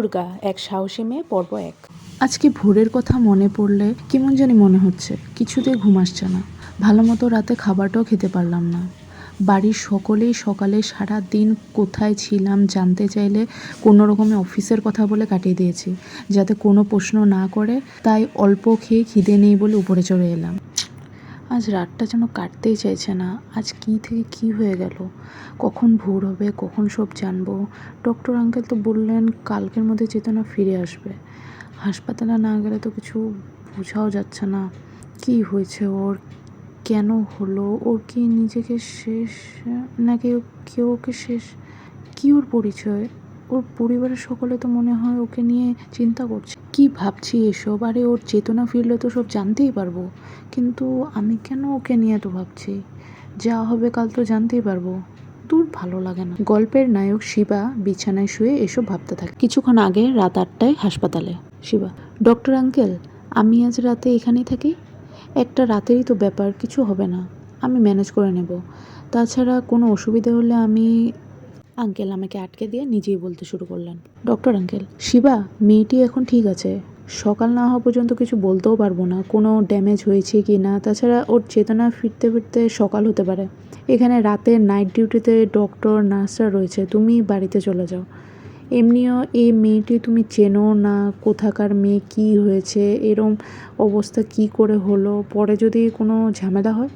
দুর্গা, এক সাহসী মেয়ে, পর্ব এক। আজকে ভোরের কথা মনে পড়লে কেমন জানি মনে হচ্ছে, কিছুতেই ঘুম আসছে না। ভালো মতো রাতে খাবারটাও খেতে পারলাম না। বাড়ির সকলেই সকালে সারা দিন কোথায় ছিলাম জানতে চাইলে কোনো রকমে অফিসের কথা বলে কাটিয়ে দিয়েছি। যাতে কোনো প্রশ্ন না করে, তাই অল্প খেয়ে খিদে নেই বলে উপরে চলে এলাম। আজ রাতটা যেন কাটতেই চাইছে না। আজ কি থেকে কি হয়ে গেল? কখন ভোর হবে? কখন সব জানব? ডক্টর আঙ্কেল তো বললেন কালকের মধ্যে চেতনা ফিরে আসবে। হাসপাতালে না গেলে তো কিছু বোঝাও যাচ্ছে না। কি হয়েছে ওর? কেন হলো? ওর কি নিজেকে শেষ নাকি কেউ ওকে শেষ? কি ওর পরিচয়? ওর পরিবারের সকলে তো মনে হয় ওকে নিয়ে চিন্তা করছে। কি ভাবছি এসব? আরে, ওর চেতনা ফিরলে তো সব জানতেই পারব। কিন্তু আমি কেন ওকে নিয়ে এত ভাবছি? যা হবে কাল তো জানতেই পারব। দূর ভালো লাগে না। গল্পের নায়ক শিবা বিছানায় শুয়ে এসব ভাবতে থাকে। কিছুক্ষণ আগে রাত আটটায় হাসপাতালে। শিবা, ডক্টর আঙ্কেল, আমি আজ রাতে এখানেই থাকি? একটা রাতেরই তো ব্যাপার, কিছু হবে না। আমি ম্যানেজ করে নেব। তাছাড়া কোনো অসুবিধা হলে আমি আঙ্কেল আমাকে আটকে দিয়ে নিজেই বলতে শুরু করলেন। ডক্টর আঙ্কেল, শিবা, মেয়েটি এখন ঠিক আছে। সকাল না হওয়া পর্যন্ত কিছু বলতেও পারব না, কোনো ড্যামেজ হয়েছে কি না, তাছাড়া ওর চেতনা ফিরতে ফিরতে সকাল হতে পারে। এখানে রাতে নাইট ডিউটিতে ডক্টর নার্সরা রয়েছে, তুমি বাড়িতে চলে যাও। এমনিও এই মেয়েটি তুমি চেনো না, কোথাকার মেয়ে, কি হয়েছে, এরম অবস্থা কি করে হলো? পরে যদি কোনো ঝামেলা হয়?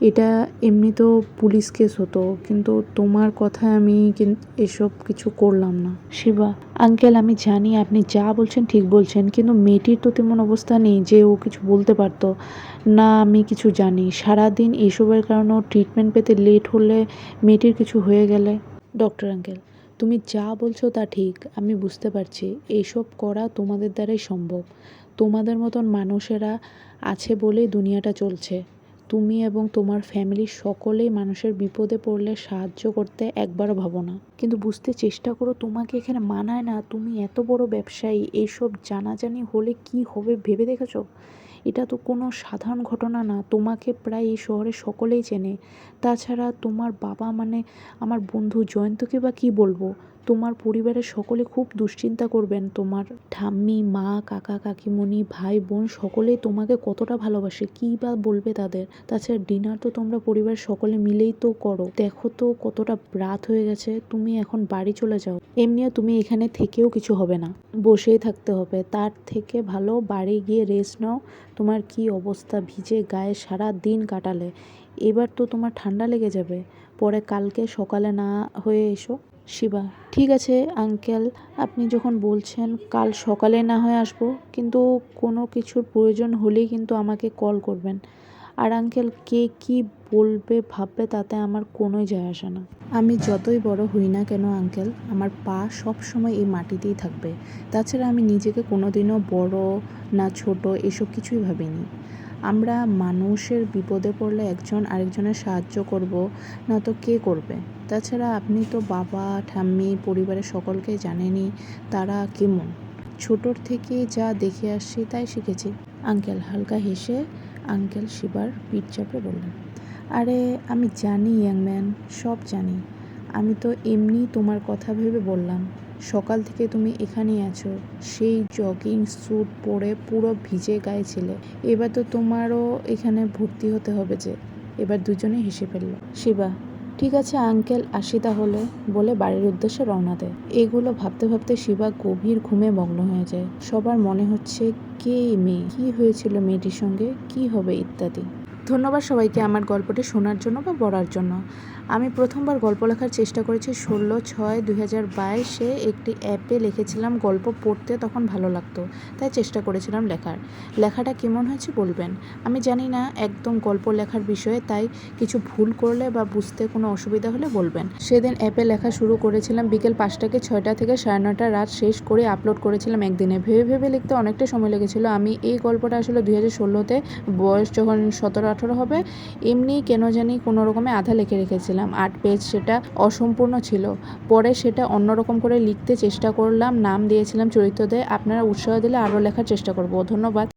এটা এমনি তো পুলিশ কেস হতো কিন্তু তোমার কথায় আমি কিন- এসব কিছু করলাম না। শিবা আঙ্কেল আমি জানি আপনি যা বলছেন ঠিক বলছেন কিন্তু মেয়েটির তো তেমন অবস্থা নেই যে ও কিছু বলতে পারতো। না আমি কিছু জানি। সারাদিন এসবের কারণে ট্রিটমেন্ট পেতে লেট হলে মেয়েটির কিছু হয়ে গেলে। ডক্টর আঙ্কেল তুমি যা বলছো তা ঠিক আমি বুঝতে পারছি। এইসব করা তোমাদের দ্বারাই সম্ভব। তোমাদের মতন মানুষেরা আছে বলেই দুনিয়াটা চলছে। তুমি এবং তোমার ফ্যামিলির সকলেই মানুষের বিপদে পড়লে সাহায্য করতে একবারও ভাবো না। কিন্তু বুঝতে চেষ্টা করো, তোমাকে এখানে মানায় না, তুমি এত বড় ব্যবসায়ী এইসব জানাজানি হলে কি হবে ভেবে দেখেছ? এটা তো কোনো সাধারণ ঘটনা না, তোমাকে প্রায় এই শহরে সকলেই চেনে। তাছাড়া তোমার বাবা মানে আমার বন্ধু জয়ন্তকে বা কী বলব? তোমার পরিবারের সকলে খুব দুশ্চিন্তা করবেন। তোমার ঠাম্মি, মা, কাকা, কাকিমণি, ভাই, বোন সকলেই তোমাকে কতটা ভালোবাসে, কী বা বলবে তাদের? তাছাড়া ডিনার তো তোমরা পরিবার সকলে মিলেই তো করো। দেখো তো কতটা রাত হয়ে গেছে, তুমি এখন বাড়ি চলে যাও। এমনিও তুমি এখানে থেকেও কিছু হবে না। বসেই থাকতে হবে। তার থেকে ভালো বাড়ি গিয়ে রেস্ট নাও। তোমার কি অবস্থা? ভিজে গায়ে সারা দিন কাটালে। এবার তো তোমার ঠান্ডা লেগে যাবে। পরে কালকে সকালে না হয়ে এসো। শিবা, ঠিক আছে, আঙ্কেল, আপনি যখন বলছেন কাল সকালে না হয় আসব, কিন্তু কোনো কিছুর প্রয়োজন হলেই কিন্তু আমাকে কল করবেন। আর আঙ্কেল, কে কি বলবে, ভাববে তাতে আমার কোনোই যায় আসে না। আমি যতই বড় হই না কেন আঙ্কেল, আমার পা সব সময় এই মাটিতেই থাকবে। তাছাড়া আমি নিজেকে কোনোদিনও বড় না ছোট, এসব কিছুই ভাবিনি। আমরা মানুষের বিপদে পড়লে একজন আরেকজনের সাহায্য করব, না তো কে করবে? তাছাড়া আপনি তো বাবা, ঠাম্মি, পরিবারের সকলকে জানেনই তারা কেমন। ছোটোর থেকে যা দেখে আসছি তাই শিখেছি। আঙ্কেল হালকা হেসে আঙ্কেল শিবার পিঠ চাপড়ে বললেন, আরে, আমি জানি ইয়াংম্যান, সব জানি। আমি তো এমনি তোমার কথা ভেবে বললাম। সকাল থেকে তুমি এখানেই আছো। সেই জগিং স্যুট পরে পুরো ভিজে গায়ে ছিলে। এবার তো তোমারও এখানে ভর্তি হতে হবে যে। এবার দুজনে হেসে ফেলল, শিবা, ঠিক আছে আঙ্কেল আসি তাহলে, বলে বাড়ির উদ্দেশ্যে রওনা দেয়। এগুলো ভাবতে ভাবতে শিবা গভীর ঘুমে মগ্ন হয়ে যায়। সবার মনে হচ্ছে, কে মেয়ে? কী হয়েছিল মেয়েটির সঙ্গে? কি হবে ইত্যাদি? ধন্যবাদ সবাইকে আমার গল্পটি শোনার জন্য বা পড়ার জন্য। আমি প্রথমবার গল্প লেখার চেষ্টা করেছি ষোলো ছয় দুই হাজার বাইশে একটি অ্যাপে লিখেছিলাম গল্প পড়তে তখন ভালো লাগতো, তাই চেষ্টা করেছিলাম লেখার। লেখাটা কেমন হয়েছে বলবেন? আমি জানি না একদম গল্প লেখার বিষয়ে, তাই কিছু ভুল করলে বা বুঝতে কোনো অসুবিধা হলে বলবেন। সেদিন অ্যাপে লেখা শুরু করেছিলাম বিকেল পাঁচটাকে ছয়টা থেকে সাড়ে নটা রাত শেষ করে আপলোড করেছিলাম একদিনে। ভেবে ভেবে লিখতে অনেকটা সময় লেগেছিল। আমি এই গল্পটা আসলে দুই হাজার ষোলোতে বয়স যখন সতেরো আঠেরো হবে এমনি কেন জানি কোনো রকমে আধা লিখে রেখেছিলাম। আট পেজ সেটা অসম্পূর্ণ ছিল। পরে সেটা অন্যরকম করে লিখতে চেষ্টা করলাম, নাম দিয়েছিলাম চরিত্রদের। আপনারা উৎসাহ দিলে আরও লেখার চেষ্টা করব। ধন্যবাদ।